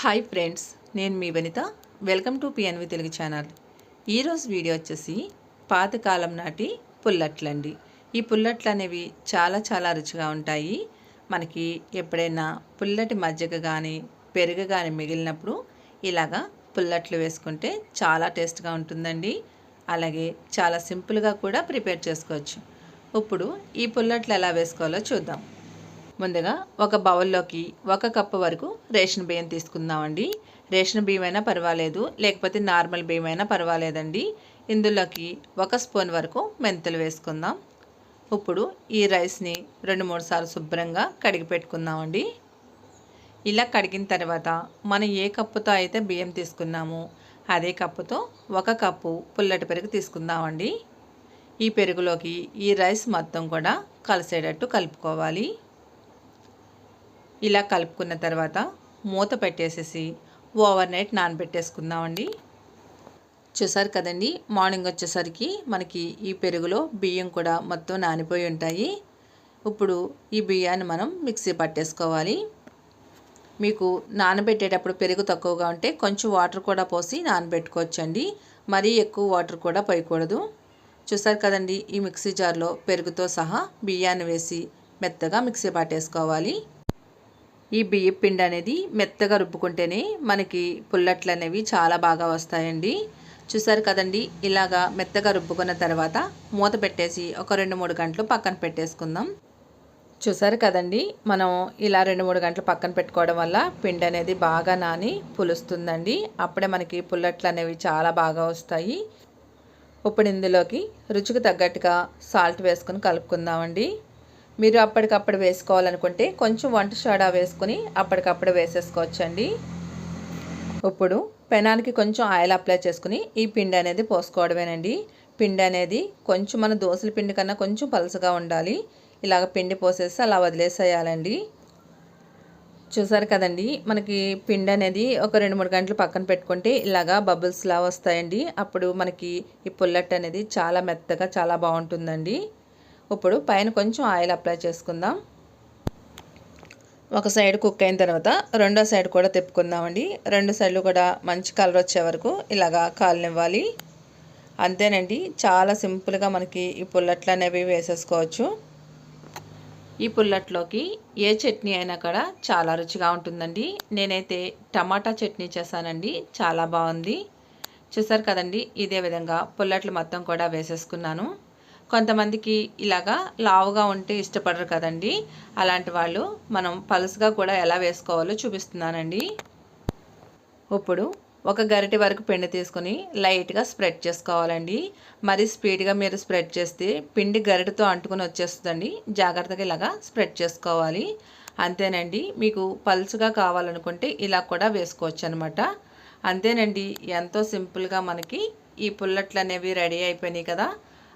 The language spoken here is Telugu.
హాయ్ ఫ్రెండ్స్ నేను మీ Vanitha. Welcome to PNV Telugu channel. ఈరోజు వీడియో వచ్చేసి పాతకాలం నాటి పుల్లట్లండి. ఈ పుల్లట్లు అనేవి చాలా చాలా రుచిగా ఉంటాయి. మనకి ఎప్పుడైనా పుల్లటి మజ్జిగ కానీ పెరుగు కానీ మిగిలినప్పుడు ఇలాగా పుల్లట్లు వేసుకుంటే చాలా టేస్ట్గా ఉంటుందండి. అలాగే చాలా సింపుల్గా కూడా ప్రిపేర్ చేసుకోవచ్చు. ఇప్పుడు ఈ పుల్లట్లు ఎలా వేసుకోవాలో చూద్దాం. ముందుగా ఒక బౌల్లోకి ఒక కప్పు వరకు రేషన్ బియ్యం తీసుకుందామండి. రేషన్ బియ్యం అయినా పర్వాలేదు లేకపోతే నార్మల్ బియ్యం అయినా పర్వాలేదండి. ఇందులోకి ఒక స్పూన్ వరకు మెంతులు వేసుకుందాం. ఇప్పుడు ఈ రైస్ని రెండు మూడు సార్లు శుభ్రంగా కడిగి పెట్టుకుందామండి. ఇలా కడిగిన తర్వాత మనం ఏ కప్పుతో అయితే బియ్యం తీసుకున్నామో అదే కప్పుతో ఒక కప్పు పుల్లటి పెరుగు తీసుకుందామండి. ఈ పెరుగులోకి ఈ రైస్ మొత్తం కూడా కలిసేటట్టు కలుపుకోవాలి. ఇలా కలుపుకున్న తర్వాత మూత పెట్టేసేసి ఓవర్ నైట్ నానబెట్టేసుకుందామండి. చూసారు కదండి మార్నింగ్ వచ్చేసరికి మనకి ఈ పెరుగులో బియ్యం కూడా మొత్తం నానిపోయి ఉంటాయి. ఇప్పుడు ఈ బియ్యాన్ని మనం మిక్సీ పట్టేసుకోవాలి. మీకు నానబెట్టేటప్పుడు పెరుగు తక్కువగా ఉంటే కొంచెం వాటర్ కూడా పోసి నానబెట్టుకోవచ్చండి. మరీ ఎక్కువ వాటర్ కూడా పోయకూడదు. చూసారు కదండి ఈ మిక్సీ జార్లో పెరుగుతో సహా బియ్యాన్ని వేసి మెత్తగా మిక్సీ పట్టేసుకోవాలి. ఈ బియ్య పిండి అనేది మెత్తగా రుబ్బుకుంటేనే మనకి పుల్లట్లు అనేవి చాలా బాగా వస్తాయండి. చూసారు కదండి ఇలాగా మెత్తగా రుబ్బుకున్న తర్వాత మూత పెట్టేసి ఒక రెండు మూడు గంటలు పక్కన పెట్టేసుకుందాం. చూసారు కదండి మనం ఇలా రెండు మూడు గంటలు పక్కన పెట్టుకోవడం వల్ల పిండి అనేది బాగా నాని పులుస్తుందండి. అప్పుడే మనకి పుల్లట్లు అనేవి చాలా బాగా వస్తాయి. ఇప్పుడు ఇందులోకి రుచికి తగ్గట్టుగా సాల్ట్ వేసుకుని కలుపుకుందామండి. మీరు అప్పటికప్పుడు వేసుకోవాలనుకుంటే కొంచెం వంట సోడా వేసుకుని అప్పటికప్పుడు వేసేసుకోవచ్చండి. ఇప్పుడు పెనానికి కొంచెం ఆయిల్ అప్లై చేసుకుని ఈ పిండి అనేది పోసుకోవడమేనండి. పిండి అనేది కొంచెం మన దోశల పిండి కన్నా కొంచెం పలుసగా ఉండాలి. ఇలాగ పిండి పోసేసి అలా వదిలేసేయాలండి. చూసారు కదండి మనకి పిండి అనేది ఒక రెండు మూడు గంటలు పక్కన పెట్టుకుంటే ఇలాగా బబుల్స్లా వస్తాయండి. అప్పుడు మనకి ఈ పుల్లట్ అనేది చాలా మెత్తగా చాలా బాగుంటుందండి. ఇప్పుడు పైన కొంచెం ఆయిల్ అప్లై చేసుకుందాం. ఒక సైడ్ కుక్ అయిన తర్వాత రెండో సైడ్ కూడా తిప్పుకుందామండి. రెండు సైడ్లు కూడా మంచి కలర్ వచ్చే వరకు ఇలాగా కాలనివ్వాలి. అంతేనండి చాలా సింపుల్గా మనకి ఈ పుల్లట్లు అనేవి వేసేసుకోవచ్చు. ఈ పుల్లట్లోకి ఏ చట్నీ అయినా కూడా చాలా రుచిగా ఉంటుందండి. నేనైతే టమాటా చట్నీ చేశానండి చాలా బాగుంది. చూసారు కదండి ఇదే విధంగా పుల్లట్లు మొత్తం కూడా వేసేసుకున్నాను. కొంతమందికి ఇలాగా లావుగా ఉంటే ఇష్టపడరు కదండి. అలాంటి వాళ్ళు మనం పలుసుగా కూడా ఎలా వేసుకోవాలో చూపిస్తున్నానండి. ఇప్పుడు ఒక గరిటె వరకు పిండి తీసుకొని లైట్గా స్ప్రెడ్ చేసుకోవాలండి. మరి స్పీడ్గా మీరు స్ప్రెడ్ చేస్తే పిండి గరిటెతో అంటుకుని వచ్చేస్తుందండి. జాగ్రత్తగా ఇలాగా స్ప్రెడ్ చేసుకోవాలి. అంతేనండి మీకు పలుసుగా కావాలనుకుంటే ఇలా కూడా వేసుకోవచ్చు అనమాట అంతేనండి ఎంతో సింపుల్గా మనకి ఈ పుల్లట్లు అనేవి రెడీ అయిపోయినాయి కదా.